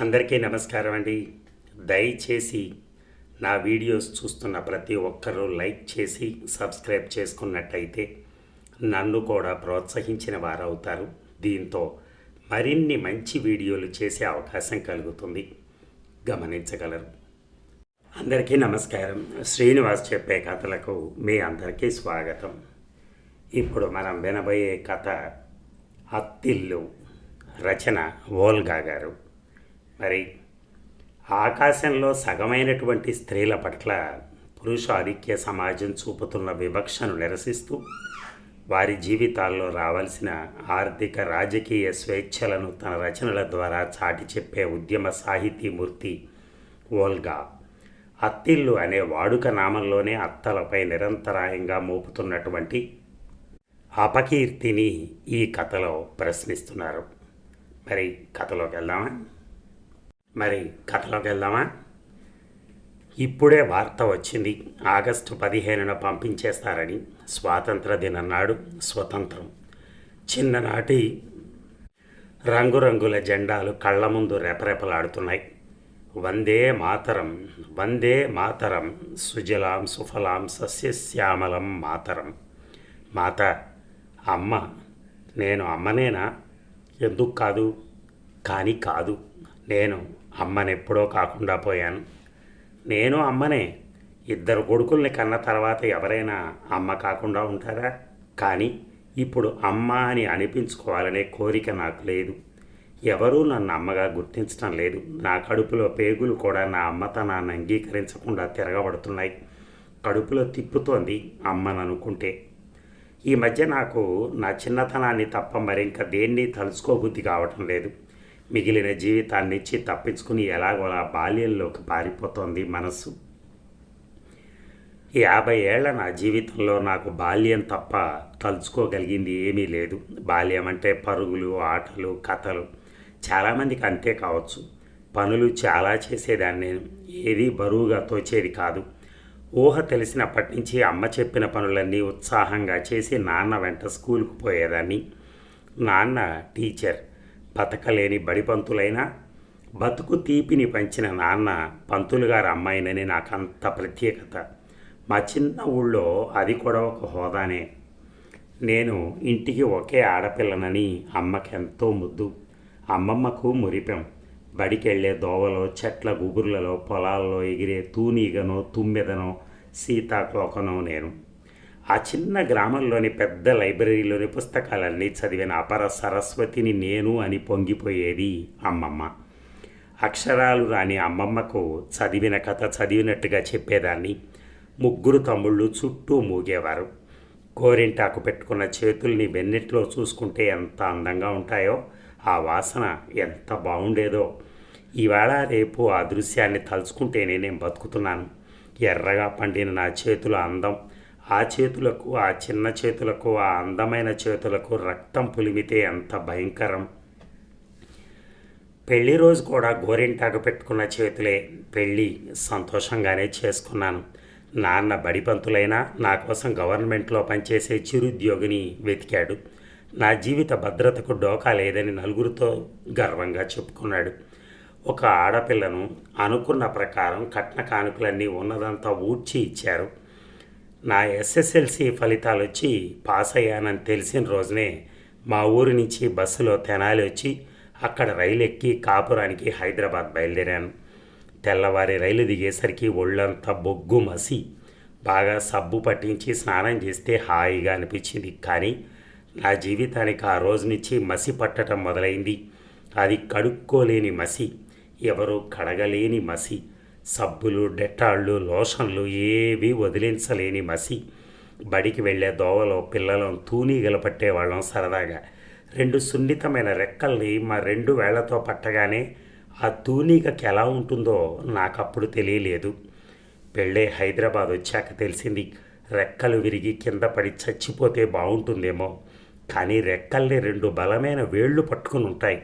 అందరికీ నమస్కారం అండి. దయచేసి నా వీడియోస్ చూస్తున్న ప్రతి ఒక్కరూ లైక్ చేసి సబ్స్క్రైబ్ చేసుకున్నట్టయితే నన్ను కూడా ప్రోత్సహించిన వారవుతారు. దీంతో మరిన్ని మంచి వీడియోలు చేసే అవకాశం కలుగుతుంది. గమనించగలరు. అందరికీ నమస్కారం. శ్రీనివాస్ చెప్పే కథలకు మీ అందరికీ స్వాగతం. ఇప్పుడు మనం వినబోయే కథ అత్తిల్లు రచన ఓల్గా గారు. మరి ఆకాశంలో సగమైనటువంటి స్త్రీల పట్ల పురుష ఆధిక్య సమాజం చూపుతున్న వివక్షను నిరసిస్తూ వారి జీవితాల్లో రావాల్సిన ఆర్థిక రాజకీయ స్వేచ్ఛలను తన రచనల ద్వారా చాటి చెప్పే ఉద్యమ సాహితీమూర్తి ఓల్గా అత్తిళ్ళు అనే వాడుక నామంలోనే అత్తలపై నిరంతరాయంగా మోపుతున్నటువంటి అపకీర్తిని ఈ కథలో ప్రశ్నిస్తున్నారు. మరి కథలోకి వెళ్దామా? మరి కథలోకి వెళ్దామా? ఇప్పుడే వార్త వచ్చింది. ఆగస్టు పదిహేనున పంపించేస్తారని. స్వాతంత్ర దినం నాడు స్వతంత్రం. చిన్ననాటి రంగురంగుల జెండాలు కళ్ళ ముందు రెపరెపలాడుతున్నాయి. వందే మాతరం వందే మాతరం సుజలాం సుఫలాం సస్యశ్యామలం మాతరం. మాత అమ్మ నేను అమ్మనేనా? ఎందుకు కాదు? కానీ కాదు. నేను అమ్మనెప్పుడో కాకుండా పోయాను. నేను అమ్మనే. ఇద్దరు కొడుకుల్ని కన్న తర్వాత ఎవరైనా అమ్మ కాకుండా ఉంటారా? కానీ ఇప్పుడు అమ్మ అని అనిపించుకోవాలనే కోరిక నాకు లేదు. ఎవరూ నన్ను అమ్మగా గుర్తించడం లేదు. నా కడుపులో పేగులు కూడా నా అమ్మతనాన్ని అంగీకరించకుండా తిరగబడుతున్నాయి. కడుపులో తిప్పుతోంది అమ్మననుకుంటే. ఈ మధ్య నాకు నా చిన్నతనాన్ని తప్ప మరింక దేన్ని తలుచుకోబుద్ధి కావటం లేదు. మిగిలిన జీవితాన్నిచ్చి తప్పించుకుని తప్పించుకుని ఎలాగోలా బాల్యంలోకి పారిపోతోంది మనస్సు. యాభై ఏళ్ళ నా జీవితంలో నాకు బాల్యం తప్ప తలుచుకోగలిగింది ఏమీ లేదు. బాల్యం అంటే పరుగులు ఆటలు కథలు చాలామందికి అంతే కావచ్చు. పనులు చాలా చేసేదాన్ని. నేను ఏది బరువుగా తోచేది కాదు. ఊహ తెలిసినప్పటి నుంచి అమ్మ చెప్పిన పనులన్నీ ఉత్సాహంగా చేసి నాన్న వెంట స్కూల్కు పోయేదాన్ని. నాన్న టీచర్. బతకలేని బడిపంతులైనా బతుకు తీపిని పంచిన నాన్న పంతులు గారి అమ్మాయినని నాకంత ప్రత్యేకత. మా చిన్న ఊళ్ళో అది కూడా ఒక హోదానే. నేను ఇంటికి ఒకే ఆడపిల్లనని అమ్మకెంతో ముద్దు. అమ్మమ్మకు మురిపెం. బడికెళ్ళే దోవలో చెట్ల గుబుర్లలో పొలాల్లో ఎగిరే తూనీగనో తుమ్మెదనో సీతాకోకనో నేను. ఆ చిన్న గ్రామంలోని పెద్ద లైబ్రరీలోని పుస్తకాలన్నీ చదివిన అపర సరస్వతిని నేను అని పొంగిపోయేది అమ్మమ్మ. అక్షరాలు రాని అమ్మమ్మకు చదివిన కథ చదివినట్టుగా చెప్పేదాన్ని ముగ్గురు తమ్ముళ్ళు చుట్టూ మూగేవారు. గోరింటాకు పెట్టుకున్న చేతుల్ని వెన్నెట్లో చూసుకుంటే ఎంత అందంగా ఉంటాయో ఆ వాసన ఎంత బాగుండేదో ఈవేళ రేపు ఆ దృశ్యాన్ని తలుచుకుంటేనే నేను బతుకుతున్నాను. ఎర్రగా పండిన నా చేతుల అందం ఆ చేతులకు ఆ చిన్న చేతులకు ఆ అందమైన చేతులకు రక్తం పులిమితే ఎంత భయంకరం. పెళ్ళి రోజు కూడా గోరింటాకు పెట్టుకున్న చేతులే పెళ్ళి సంతోషంగానే చేసుకున్నాను. నాన్న బడిపంతులైనా నా కోసం గవర్నమెంట్లో పనిచేసే చిరుద్యోగిని వెతికాడు. నా జీవిత భద్రతకు డోకా లేదని నలుగురితో గర్వంగా చెప్పుకున్నాడు. ఒక ఆడపిల్లను అనుకున్న ప్రకారం కట్న కానుకలన్నీ ఉన్నదంతా ఊడ్చి ఇచ్చారు. నా ఎస్ఎస్ఎల్సి ఫలితాలు వచ్చి పాస్ అయ్యానని తెలిసిన రోజునే మా ఊరి నుంచి బస్సులో తెనాలి వచ్చి అక్కడ రైలు ఎక్కి కాపురానికి హైదరాబాద్ బయలుదేరాను. తెల్లవారి రైలు దిగేసరికి ఒళ్ళంతా బొగ్గు మసి బాగా సబ్బు పట్టించి స్నానం చేస్తే హాయిగా అనిపించింది. కానీ నా జీవితానికి ఆ రోజు నుంచి మసి పట్టడం మొదలైంది. అది కడుక్కోలేని మసి ఎవరు కడగలేని మసి సబ్బులు డెట్టాళ్ళు లోషన్లు ఏవి వదిలించలేని మసి. బడికి వెళ్ళే దోవలో పిల్లలను తూనీగలు పట్టేవాళ్ళం సరదాగా. రెండు సున్నితమైన రెక్కల్ని మా రెండు వేళ్ళతో పట్టగానే ఆ తూనీగకి ఎలా ఉంటుందో నాకు అప్పుడు తెలియలేదు. పెళ్ళే హైదరాబాద్ వచ్చాక తెలిసింది రెక్కలు విరిగి కింద పడి చచ్చిపోతే బాగుంటుందేమో. కానీ రెక్కల్ని రెండు బలమైన వేళ్ళు పట్టుకుని ఉంటాయి.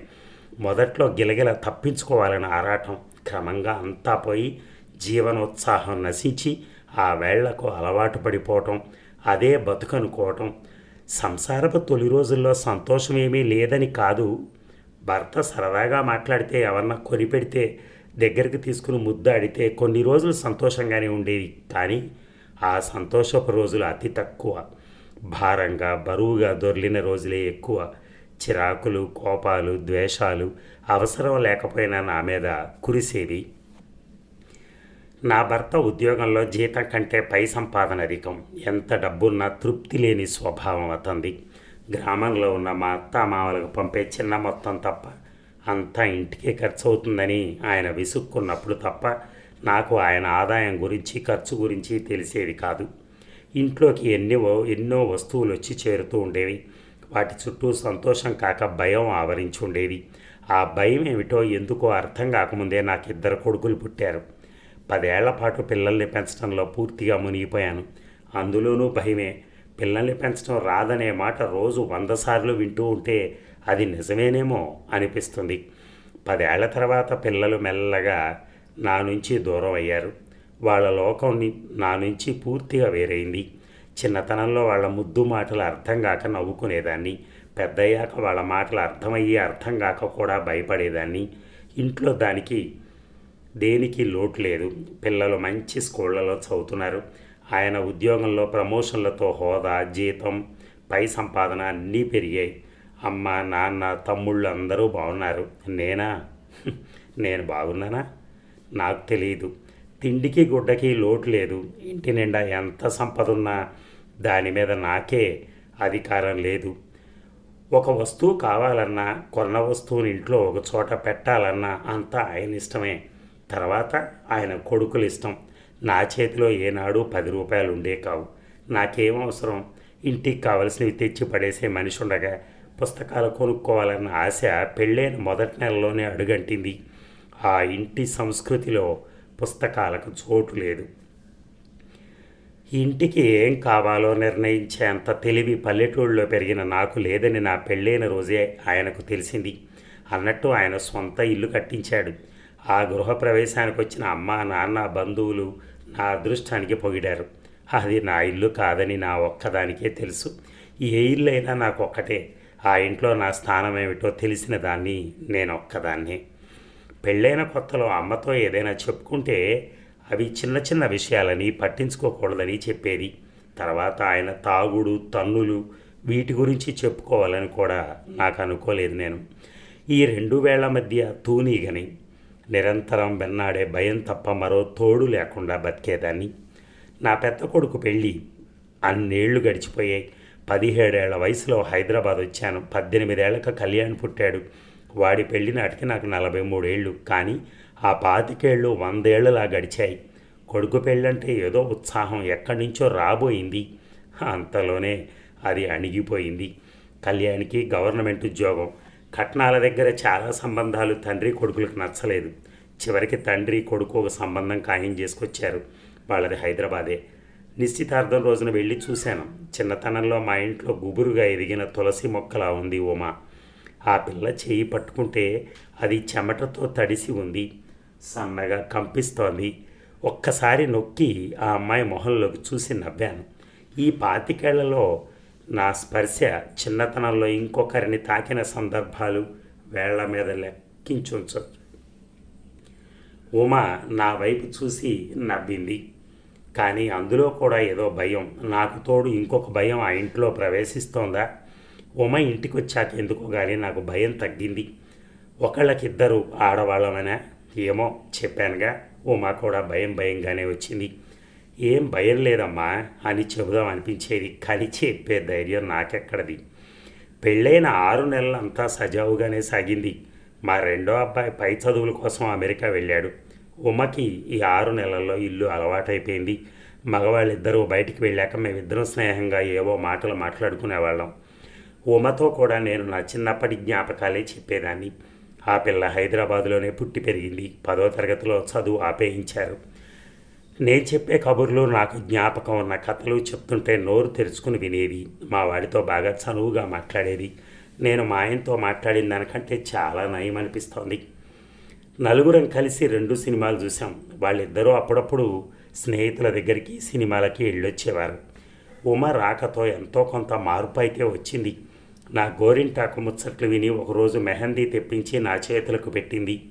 మొదట్లో గిలగిల తప్పించుకోవాలని ఆరాటం క్రమంగా అంతా పోయి జీవనోత్సాహం నశించి ఆ వేళ్ళకు అలవాటు పడిపోవటం అదే బతుకనుకోవటం. సంసారపు తొలి రోజుల్లో సంతోషమేమీ లేదని కాదు. భర్త సరదాగా మాట్లాడితే ఎవరన్నా కొనిపెడితే దగ్గరికి తీసుకుని ముద్దాడితే కొన్ని రోజులు సంతోషంగానే ఉండేది. కానీ ఆ సంతోషపు రోజులు అతి తక్కువ. భారంగా బరువుగా దొర్లిన రోజులే ఎక్కువ. చిరాకులు కోపాలు ద్వేషాలు అవసరం లేకపోయినా నా మీద కురిసేది నా భర్త ఉద్యోగంలో జీతం కంటే పై సంపాదన అధికం. ఎంత డబ్బున్నా తృప్తి లేని స్వభావం అతంది. గ్రామంలో ఉన్న మా అత్త మామలకు పంపే చిన్న మొత్తం తప్ప అంతా ఇంటికే ఖర్చు అవుతుందని ఆయన విసుక్కున్నప్పుడు తప్ప నాకు ఆయన ఆదాయం గురించి ఖర్చు గురించి తెలిసేది కాదు. ఇంట్లోకి ఎన్ని ఎన్నో వస్తువులు వచ్చి చేరుతూ ఉండేవి. వాటి చుట్టూ సంతోషం కాక భయం ఆవరించి ఉండేది ఆ భయం ఏమిటో ఎందుకో అర్థం కాకముందే నాకు ఇద్దరు కొడుకులు పుట్టారు. పదేళ్ళ పాటు పిల్లల్ని పెంచడంలో పూర్తిగా మునిగిపోయాను. అందులోనూ భయమే. పిల్లల్ని పెంచడం రాదనే మాట రోజు వంద సార్లు వింటూ ఉంటే అది నిజమేనేమో అనిపిస్తుంది. పదేళ్ళ తర్వాత పిల్లలు మెల్లగా నా నుంచి దూరం అయ్యారు. వాళ్ళ లోకం నా నుంచి పూర్తిగా వేరైంది. చిన్నతనంలో వాళ్ళ ముద్దు మాటలు అర్థం కాక నవ్వుకునేదాన్ని. పెద్దయ్యాక వాళ్ళ మాటలు అర్థమయ్యి అర్థం కాక కూడా భయపడేదాన్ని. ఇంట్లో దానికి దేనికి లోటు లేదు. పిల్లలు మంచి స్కూళ్ళలో చదువుతున్నారు. ఆయన ఉద్యోగంలో ప్రమోషన్లతో హోదా జీతం పై సంపాదన అన్నీ పెరిగాయి. అమ్మ నాన్న తమ్ముళ్ళు అందరూ బాగున్నారు. నేనా? నేను బాగున్నానా? నాకు తెలియదు తిండికి గుడ్డకి లోటు లేదు. ఇంటి నిండా ఎంత సంపద ఉన్నా దాని మీద నాకే అధికారం లేదు. ఒక వస్తువు కావాలన్నా కొన్న వస్తువుని ఇంట్లో ఒక చోట పెట్టాలన్నా అంతా ఆయన ఇష్టమే. తర్వాత ఆయన కొడుకులు ఇష్టం. నా చేతిలో ఏనాడు పది రూపాయలు ఉండే కావు. నాకేం అవసరం? ఇంటికి కావలసినవి తెచ్చి పడేసే మనిషి ఉండగా పుస్తకాలు కొనుక్కోవాలన్న ఆశ పెళ్ళైన మొదటి నెలలోనే అడుగంటింది. ఆ ఇంటి సంస్కృతిలో పుస్తకాలకు చోటు లేదు. ఇంటికి ఏం కావాలో నిర్ణయించే అంత తెలివి పల్లెటూళ్ళలో పెరిగిన నాకు లేదని నా పెళ్ళైన రోజే ఆయనకు తెలిసింది. అన్నట్టు ఆయన సొంత ఇల్లు కట్టించాడు. ఆ గృహప్రవేశానికి వచ్చిన అమ్మ నాన్న బంధువులు నా అదృష్టానికి పొగిడారు. అది నా ఇల్లు కాదని నా ఒక్కదానికే తెలుసు. ఏ ఇల్లు అయినా నాకు ఒక్కటే ఆ ఇంట్లో నా స్థానం ఏమిటో తెలిసిన దాన్ని నేను ఒక్కదాన్నే పెళ్ళైన కొత్తలో అమ్మతో ఏదైనా చెప్పుకుంటే అవి చిన్న చిన్న విషయాలని పట్టించుకోకూడదని చెప్పేది. తర్వాత ఆయన తాగుడు తన్నులు వీటి గురించి చెప్పుకోవాలని కూడా నాకు అనుకోలేదు నేను. ఈ రెండు వేళ్ళ మధ్య తూనీగని నిరంతరం వెన్నాడే భయం తప్ప మరో తోడు లేకుండా బతికేదాన్ని. నా పెద్ద కొడుకు పెళ్ళి అన్నేళ్ళు గడిచిపోయాయి. పదిహేడేళ్ళ వయసులో హైదరాబాద్ వచ్చాను. పద్దెనిమిదేళ్ళకు కళ్యాణ్ పుట్టాడు. వాడి పెళ్ళి నాటికి నాకు నలభై మూడేళ్ళు కానీ ఆ పాతికేళ్ళు వందేళ్ళలా గడిచాయి. కొడుకు పెళ్ళంటే ఏదో ఉత్సాహం ఎక్కడి నుంచో రాబోయింది. అంతలోనే అది అణిగిపోయింది. కళ్యాణ్కి గవర్నమెంట్ ఉద్యోగం. కట్నాల దగ్గర చాలా సంబంధాలు తండ్రి కొడుకులకు నచ్చలేదు. చివరికి తండ్రి కొడుకు ఒక సంబంధం ఖాయం చేసుకొచ్చారు వాళ్ళది హైదరాబాదే. నిశ్చితార్థం రోజున వెళ్ళి చూశాను. చిన్నతనంలో మా ఇంట్లో గుబురుగా ఎదిగిన తులసి మొక్కలా ఉంది ఉమా ఆ పిల్ల చేయి పట్టుకుంటే అది చెమటతో తడిసి ఉంది. సన్నగా కంపిస్తోంది. ఒక్కసారి నొక్కి ఆ అమ్మాయి మొహంలోకి చూసి నవ్వాను. ఈ పాతికేళ్ళలో నా స్పర్శ చిన్నతనంలో ఇంకొకరిని తాకిన సందర్భాలు వేళ్ళ మీద లెక్కించుంచు ఉమా నా వైపు చూసి నవ్వింది. కానీ అందులో కూడా ఏదో భయం. నాకు తోడు ఇంకొక భయం ఆ ఇంట్లో ప్రవేశిస్తోందా? ఉమ ఇంటికి వచ్చాక ఎందుకో కానీ నాకు భయం తగ్గింది. ఒకళ్ళకిద్దరు ఆడవాళ్ళమైనా? ఏమో చెప్పానుగా ఉమా కూడా భయం భయంగానే వచ్చింది. ఏం భయం లేదమ్మా అని చెబుదాం అనిపించేది. కానీ చెప్పే ధైర్యం నాకెక్కడది? పెళ్ళైన ఆరు నెలలంతా సజావుగానే సాగింది. మా రెండో అబ్బాయి పై చదువుల కోసం అమెరికా వెళ్ళాడు. ఉమకి ఈ ఆరు నెలల్లో ఇల్లు అలవాటైపోయింది. మగవాళ్ళిద్దరూ బయటికి వెళ్ళాక మేమిద్దరం స్నేహంగా ఏవో మాటలు మాట్లాడుకునేవాళ్ళం. ఉమతో కూడా నేను నా చిన్నప్పటి జ్ఞాపకాలే చెప్పేదాన్ని. ఆ పిల్ల హైదరాబాదులోనే పుట్టి పెరిగింది. పదో తరగతిలో చదువు ఆపేయించారు. నేను చెప్పే కబుర్లు నాకు జ్ఞాపకం ఉన్న కథలు చెప్తుంటే నోరు తెరుచుకుని వినేది మా వాడితో బాగా చనువుగా మాట్లాడేది. నేను మా ఆయనతో మాట్లాడిన దానికంటే చాలా నయం అనిపిస్తోంది. నలుగురం కలిసి రెండు సినిమాలు చూసాం వాళ్ళిద్దరూ అప్పుడప్పుడు స్నేహితుల దగ్గరికి సినిమాలకి వెళ్ళొచ్చేవారు. ఉమ రాకతో ఎంతో కొంత మార్పు అయితే వచ్చింది. నా గోరింటాకు ముచ్చట్లు విని ఒకరోజు మెహందీ తెప్పించి నా చేతులకు పెట్టింది.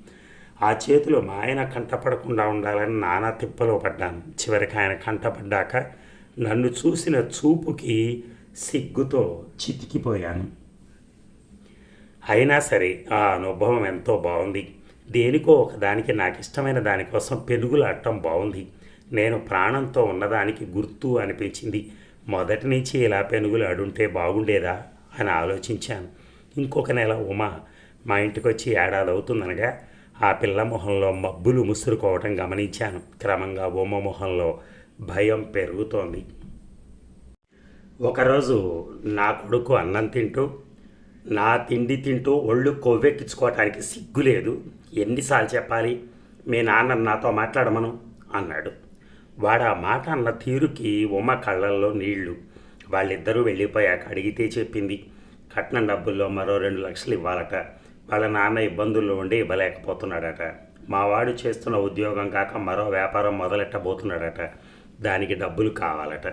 ఆ చేతులు మా ఆయన కంటపడకుండా ఉండాలని నానా తిప్పలో పడ్డాను. చివరికి ఆయన కంటపడ్డాక నన్ను చూసిన చూపుకి సిగ్గుతో చితికిపోయాను. అయినా సరే ఆ అనుభవం ఎంతో బాగుంది. దేనికో ఒకదానికి నాకు ఇష్టమైన దానికోసం పెనుగులాడటం బాగుంది. నేను ప్రాణంతో ఉన్నదానికి గుర్తు అనిపించింది. మొదటి నుంచి ఇలా పెనుగులాడుంటే బాగుండేదా? అని ఆలోచించాను. ఇంకొక నెల ఉమా మా ఇంటికి వచ్చి ఏడాది అవుతుందనగా ఆ పిల్ల మొహంలో మబ్బులు ముసురుకోవటం గమనించాను. క్రమంగా ఉమ మొహంలో భయం పెరుగుతోంది. ఒకరోజు నా కొడుకు అన్నం తింటూ నా తిండి తింటూ ఒళ్ళు కొవ్వెక్కించుకోవటానికి సిగ్గు లేదు ఎన్నిసార్లు చెప్పాలి మీ నాన్న నాతో మాట్లాడమను అన్నాడు. వాడు ఆ మాట అన్న తీరుకి ఉమ కళ్ళల్లో నీళ్ళు వాళ్ళిద్దరూ వెళ్ళిపోయాక అడిగితే చెప్పింది కట్నం డబ్బుల్లో మరో రెండు లక్షలు ఇవ్వాలట. వాళ్ళ నాన్న ఇబ్బందుల్లో ఉండి ఇవ్వలేకపోతున్నాడట. మావాడు చేస్తున్న ఉద్యోగం కాక మరో వ్యాపారం మొదలెట్టబోతున్నాడట. దానికి డబ్బులు కావాలట.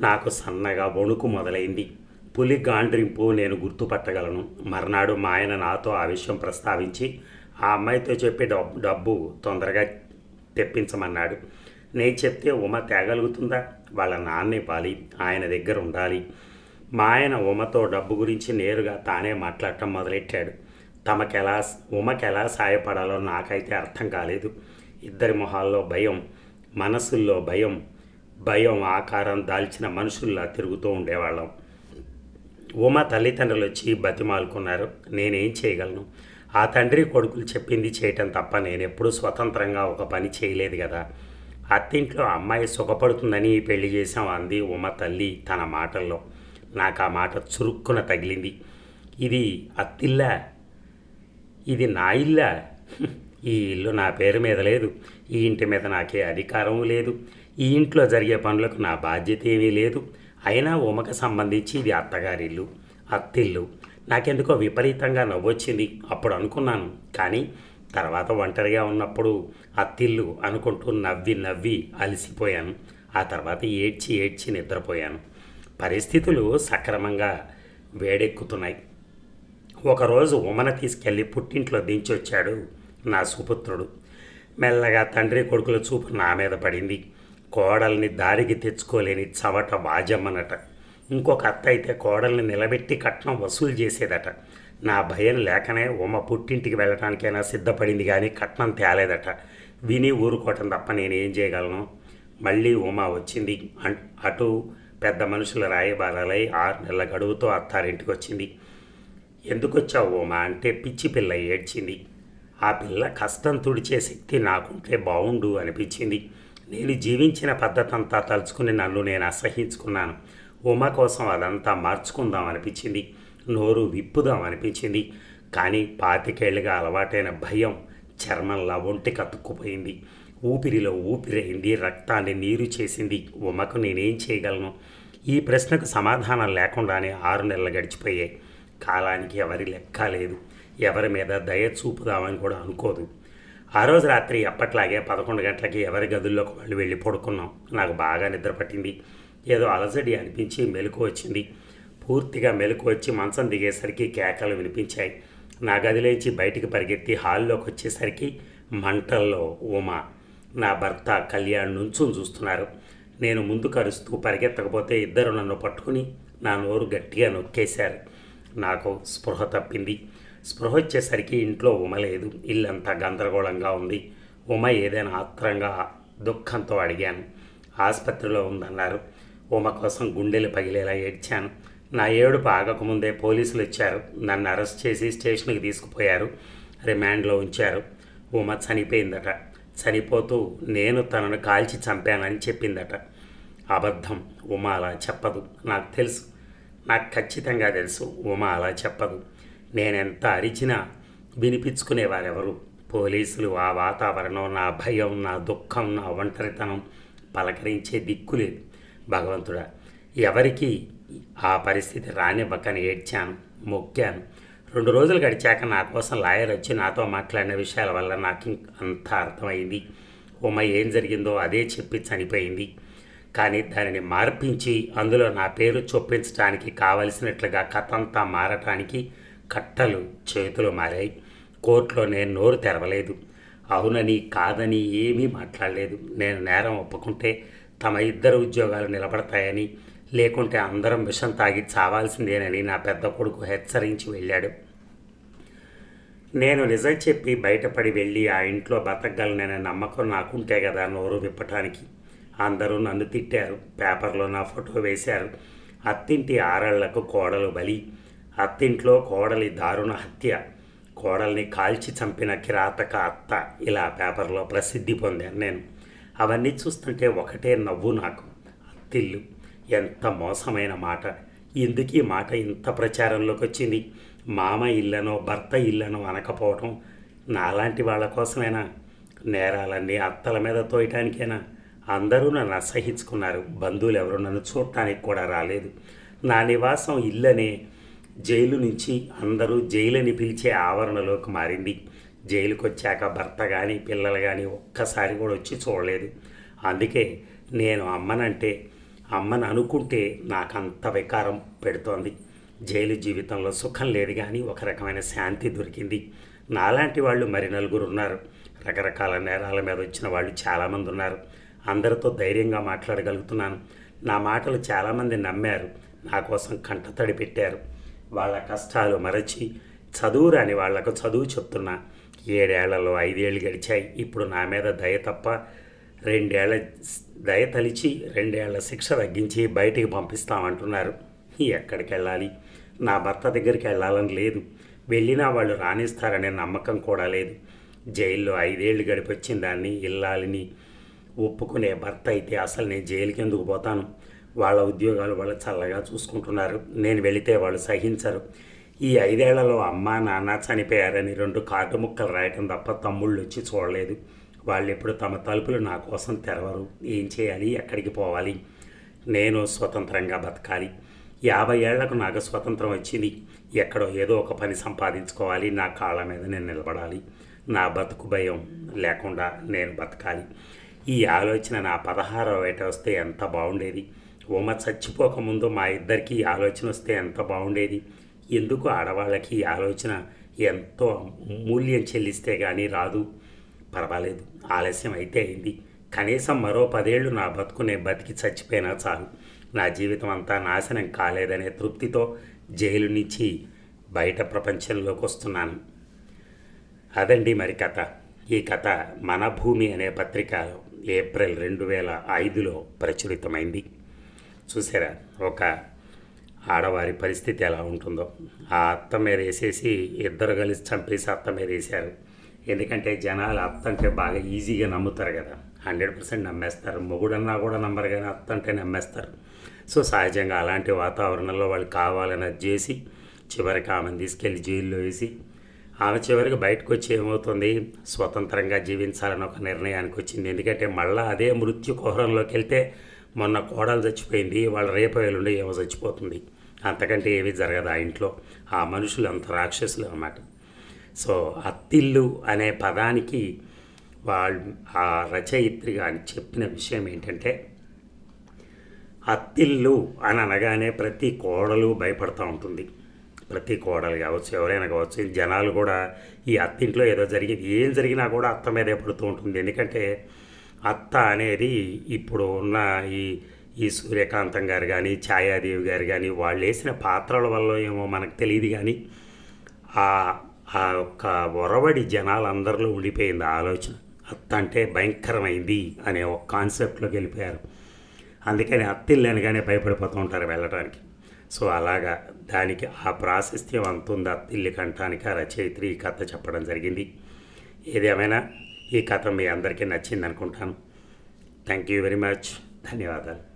నాకు సన్నగా వణుకు మొదలైంది. పులి గాండ్రింపు నేను గుర్తుపట్టగలను. మర్నాడు మా ఆయన నాతో ఆ విషయం ప్రస్తావించి ఆ అమ్మాయితో చెప్పే డబ్బు డబ్బు తొందరగా తెప్పించమన్నాడు. నేను చెప్తే ఉమ తేగలుగుతుందా? వాళ్ళ నాన్న ఇవ్వాలి ఆయన దగ్గర ఉండాలి. మా ఆయన ఉమతో డబ్బు గురించి నేరుగా తానే మాట్లాడటం మొదలెట్టాడు. తమకెలా ఉమకెలా సాయపడాలో నాకైతే అర్థం కాలేదు. ఇద్దరి మొహాల్లో భయం మనసుల్లో భయం భయం ఆకారం దాల్చిన మనుషుల్లా తిరుగుతూ ఉండేవాళ్ళం. ఉమ తల్లిదండ్రులు వచ్చి బతిమాలుకున్నారు. నేనేం చేయగలను? ఆ తండ్రి కొడుకులు చెప్పింది చేయటం తప్ప నేను ఎప్పుడూ స్వతంత్రంగా ఒక పని చేయలేదు కదా. అత్తింట్లో అమ్మాయి సుఖపడుతుందని పెళ్ళి చేశాం అంది ఉమ తల్లి తన మాటల్లో. నాకు ఆ మాట చురుక్కున తగిలింది. ఇది అత్తిల్లా? ఇది నా ఇల్లా? ఈ ఇల్లు నా పేరు మీద లేదు. ఈ ఇంటి మీద నాకే అధికారం లేదు. ఈ ఇంట్లో జరిగే పనులకు నా బాధ్యత ఏమీ లేదు. అయినా ఉమకు సంబంధించి ఇది అత్తగారి ఇల్లు అత్తిల్లు. నాకెందుకో విపరీతంగా నవ్వొచ్చింది. అప్పుడు అనుకున్నాను. కానీ తర్వాత ఒంటరిగా ఉన్నప్పుడు అత్తిల్లు అనుకుంటూ నవ్వి నవ్వి అలసిపోయాను. ఆ తర్వాత ఏడ్చి ఏడ్చి నిద్రపోయాను. పరిస్థితులు సక్రమంగా వేడెక్కుతున్నాయి. ఒకరోజు ఉమన తీసుకెళ్ళి పుట్టింట్లో దించొచ్చాడు నా సుపుత్రుడు. మెల్లగా తండ్రి కొడుకుల చూపు నా మీద పడింది. కోడల్ని దారికి తెచ్చుకోలేని చవట వాజమ్మనట. ఇంకొక అత్త అయితే కోడల్ని నిలబెట్టి కట్నం వసూలు చేసేదట. నా భయం లేకనే ఉమ పుట్టింటికి వెళ్ళటానికైనా సిద్ధపడింది కానీ కట్నం తేలేదట. విని ఊరుకోవటం తప్ప నేనేం చేయగలను? మళ్ళీ ఉమ వచ్చింది. అటు పెద్ద మనుషుల రాయబారాలై ఆరు నెలల గడువుతో అత్తారింటికి వచ్చింది ఎందుకు వచ్చావు ఉమా? అంటే పిచ్చి పిల్ల ఏడ్చింది. ఆ పిల్ల కష్టం తుడిచే శక్తి నాకుంటే బాగుండు అనిపించింది. నేను జీవించిన పద్ధతి అంతా తలుచుకుని నన్ను నేను అసహించుకున్నాను. ఉమ కోసం అదంతా మార్చుకుందాం అనిపించింది. నోరు విప్పుదాం అనిపించింది. కానీ పాతికేళ్ళుగా అలవాటైన భయం చర్మంలా ఒంటి కత్తుక్కుపోయింది ఊపిరిలో ఊపిరైంది రక్తాన్ని నీరు చేసింది. ఉమకు నేనేం చేయగలను? ఈ ప్రశ్నకు సమాధానం లేకుండానే ఆరు నెలలు గడిచిపోయాయి. కాలానికి ఎవరి లెక్క లేదు. ఎవరి మీద దయ చూపుదామని కూడా అనుకోదు. ఆ రోజు రాత్రి ఎప్పట్లాగే పదకొండు గంటలకి ఎవరి గదుల్లోకి వాళ్ళు వెళ్ళి పడుకున్నాం. నాకు బాగా నిద్ర పట్టింది. ఏదో అలజడి అనిపించి మెలకు వచ్చింది. పూర్తిగా మెలకు వచ్చి మంచం దిగేసరికి కేకలు వినిపించాయి. నా గదిలోంచి బయటికి పరిగెత్తి హాల్లోకి వచ్చేసరికి మంటల్లో ఉమా నా భర్త కళ్యాణ్ నుంచుని చూస్తున్నారు. నేను ముందు కరుస్తూ పరిగెత్తకపోతే ఇద్దరు నన్ను పట్టుకుని నా నోరు గట్టిగా నొక్కేశారు. నాకు స్పృహ తప్పింది. స్పృహ వచ్చేసరికి ఇంట్లో ఉమ లేదు. ఇల్లంతా గందరగోళంగా ఉంది. ఉమ ఏదైనా ఆత్రంగా దుఃఖంతో అడిగాను. ఆసుపత్రిలో ఉందన్నారు. ఉమ కోసం గుండెలు పగిలేలా ఏడ్చాను. నా ఏడుపు ఆగకముందే పోలీసులు వచ్చారు నన్ను అరెస్ట్ చేసి స్టేషన్కి తీసుకుపోయారు. రిమాండ్లో ఉంచారు. ఉమ చనిపోయిందట. చనిపోతూ నేను తనను కాల్చి చంపానని చెప్పిందట. అబద్ధం. ఉమ అలా చెప్పదు. నాకు తెలుసు. నాకు ఖచ్చితంగా తెలుసు. ఉమ అలా చెప్పదు. నేనెంత అరిచినా వినిపించుకునేవారెవరు? పోలీసులు ఆ వాతావరణం నా భయం నా దుఃఖం నా ఒంటరితనం పలకరించే దిక్కు లేదు. భగవంతుడా ఎవరికి ఆ పరిస్థితి రానివ్వకని ఏడ్చాను మొక్కాను. రెండు రోజులు గడిచాక నా కోసం లాయర్ వచ్చి నాతో మాట్లాడిన విషయాల వల్ల నాకు ఇంక అంతా అర్థమైంది. ఉమ్మ ఏం జరిగిందో అదే చెప్పి చనిపోయింది. కానీ దానిని మార్పించి అందులో నా పేరు చొప్పించడానికి కావలసినట్లుగా కథ అంతా మారటానికి కట్టలు చేతులు మారాయి. కోర్టులో నేను నోరు తెరవలేదు. అవునని కాదని ఏమీ మాట్లాడలేదు. నేను నేరం ఒప్పుకుంటే తమ ఇద్దరు ఉద్యోగాలు నిలబడతాయని లేకుంటే అందరం విషం తాగి చావాల్సిందేనని నా పెద్ద కొడుకు హెచ్చరించి వెళ్ళాడు. నేను నిజం చెప్పి బయటపడి వెళ్ళి ఆ ఇంట్లో బతకగలననే నమ్మకం నాకుంటే కదా నోరు విప్పటానికి. అందరూ నన్ను తిట్టారు. పేపర్లో నా ఫోటో వేశారు. అత్తింటి ఆరళ్ళకు కోడలు బలి. అత్తింట్లో కోడలి దారుణ హత్య. కోడల్ని కాల్చి చంపిన కిరాతక అత్త ఇలా పేపర్లో ప్రసిద్ధి పొందాను నేను. అవన్నీ చూస్తుంటే ఒకటే నవ్వు నాకు. అత్తిల్లు. ఎంత మోసమైన మాట. ఎందుకు ఈ మాట ఇంత ప్రచారంలోకి వచ్చింది మామ ఇల్లనో భర్త ఇల్లనో అనకపోవటం నాలాంటి వాళ్ళ కోసమేనా? నేరాలన్నీ అత్తల మీద తోయటానికేనా? అందరూ నన్ను అసహించుకున్నారు. బంధువులు ఎవరు నన్ను చూడటానికి కూడా రాలేదు. నా నివాసం ఇల్లనే జైలు నుంచి అందరూ జైలని పిలిచే ఆవరణలోకి మారింది. జైలుకి వచ్చాక భర్త కానీ పిల్లలు కానీ ఒక్కసారి కూడా వచ్చి చూడలేదు. అందుకే నేను అమ్మనంటే అమ్మని అనుకుంటే నాకు అంత వికారం పెడుతోంది. జైలు జీవితంలో సుఖం లేదు కానీ ఒక రకమైన శాంతి దొరికింది. నాలాంటి వాళ్ళు మరి నలుగురు ఉన్నారు రకరకాల నేరాల మీద వచ్చిన వాళ్ళు చాలామంది ఉన్నారు. అందరితో ధైర్యంగా మాట్లాడగలుగుతున్నాను. నా మాటలు చాలామంది నమ్మారు. నా కోసం కంటతడి పెట్టారు. వాళ్ళ కష్టాలు మరచి చదువు రాని వాళ్ళకు చదువు చెప్తున్నా. ఏడేళ్ళలో ఐదేళ్ళు గడిచాయి. ఇప్పుడు నా మీద దయ తప్ప రెండేళ్ళ దయ తలిచి రెండేళ్ళ శిక్ష తగ్గించి బయటికి పంపిస్తామంటున్నారు. ఎక్కడికి వెళ్ళాలి నా భర్త దగ్గరికి వెళ్ళాలని లేదు. వెళ్ళినా వాళ్ళు రాణిస్తారనే నమ్మకం కూడా లేదు. జైల్లో ఐదేళ్ళు గడిపొచ్చిన దాన్ని ఇల్లాలని ఒప్పుకునే భర్త అయితే అసలు నేను జైలుకి ఎందుకు పోతాను? వాళ్ళ ఉద్యోగాలు వాళ్ళు చల్లగా చూసుకుంటున్నారు. నేను వెళితే వాళ్ళు సహించరు. ఈ ఐదేళ్ళలో అమ్మ నాన్న చనిపోయారని రెండు కార్డు ముక్కలు రాయటం తప్ప తమ్ముళ్ళు వచ్చి చూడలేదు. వాళ్ళు ఎప్పుడు తమ తలుపులు నా కోసం తెరవరు. ఏం చేయాలి? ఎక్కడికి పోవాలి? నేను స్వతంత్రంగా బతకాలి. యాభై ఏళ్ళకు నాకు స్వతంత్రం వచ్చింది. ఎక్కడో ఏదో ఒక పని సంపాదించుకోవాలి. నా కాళ్ళ మీద నేను నిలబడాలి. నా బతుకు భయం లేకుండా నేను బతకాలి. ఈ ఆలోచన నా పదహారవ ఏట వస్తే ఎంత బాగుండేది? ఉమ చచ్చిపోకముందు మా ఇద్దరికి ఈ ఆలోచన వస్తే ఎంత బాగుండేది? ఎందుకు ఆడవాళ్ళకి ఈ ఆలోచన ఎంతో మూల్యం చెల్లిస్తే కానీ రాదు. పర్వాలేదు ఆలస్యం అయితే అయింది. కనీసం మరో పదేళ్ళు నా బతుకునే బతికి చచ్చిపోయినా చాలు. నా జీవితం అంతా నాశనం కాలేదనే తృప్తితో జైలు నుంచి బయట ప్రపంచంలోకి వస్తున్నాను. అదండి మరి కథ. ఈ కథ మన భూమి అనే పత్రికలో ఏప్రిల్ రెండు వేల ఐదులో ప్రచురితమైంది. చూసారా ఒక ఆడవారి పరిస్థితి ఎలా ఉంటుందో. ఆ అత్త మీద వేసేసి ఇద్దరు కలిసి చంపేసి అత్త మీద వేశారు. ఎందుకంటే జనాలు అత్తంటే బాగా ఈజీగా నమ్ముతారు కదా. Hundred percent నమ్మేస్తారు. మొగుడన్నా కూడా నమ్మరు కానీ అత్తంటే నమ్మేస్తారు. సో సహజంగా అలాంటి వాతావరణంలో వాళ్ళు కావాలని అది చేసి చివరికి ఆమెను తీసుకెళ్ళి జైల్లో వేసి ఆమె చివరికి బయటకు వచ్చి ఏమవుతుంది? స్వతంత్రంగా జీవించాలని ఒక నిర్ణయానికి వచ్చింది. ఎందుకంటే మళ్ళీ అదే మృత్యు కుహరంలోకి వెళ్తే మొన్న కోడలు చచ్చిపోయింది. వాళ్ళ రేపు ఎల్లుండి ఏమో చచ్చిపోతుంది. అంతకంటే ఏమీ జరగదు ఆ ఇంట్లో. ఆ మనుషులు అంత రాక్షసులు అన్నమాట. సో అత్తిల్లు అనే పదానికి వాళ్ళు ఆ రచయిత్రి గారు చెప్పిన విషయం ఏంటంటే అత్తిల్లు అని అనగానే ప్రతి కోడలు భయపడుతూ ఉంటుంది. ప్రతి కోడలు కావచ్చు ఎవరైనా కావచ్చు జనాలు కూడా ఈ అత్తింట్లో ఏదో జరిగింది ఏం జరిగినా కూడా అత్త మీదే పడుతూ ఉంటుంది. ఎందుకంటే అత్త అనేది ఇప్పుడు ఉన్న ఈ ఈ సూర్యకాంతం గారు కానీ ఛాయాదేవి గారు కానీ వాళ్ళు వేసిన పాత్రల వల్ల ఏమో మనకు తెలియదు కానీ ఆ ఆ యొక్క ఒరవడి జనాలందరిలో ఉండిపోయింది ఆలోచన. అత్త అంటే భయంకరమైంది అనే ఒక కాన్సెప్ట్లోకి వెళ్ళిపోయారు. అందుకని అత్తిల్లు అనగానే భయపడిపోతూ ఉంటారు వెళ్ళడానికి సో అలాగా దానికి ఆ ప్రాశస్త్యం అంతుంది అత్తిల్లి కంటానికి ఆ రచయిత్రి ఈ కథ చెప్పడం జరిగింది. ఏదేమైనా ఈ కథ మీ అందరికీ నచ్చింది అనుకుంటాను థ్యాంక్ యూ వెరీ మచ్. ధన్యవాదాలు.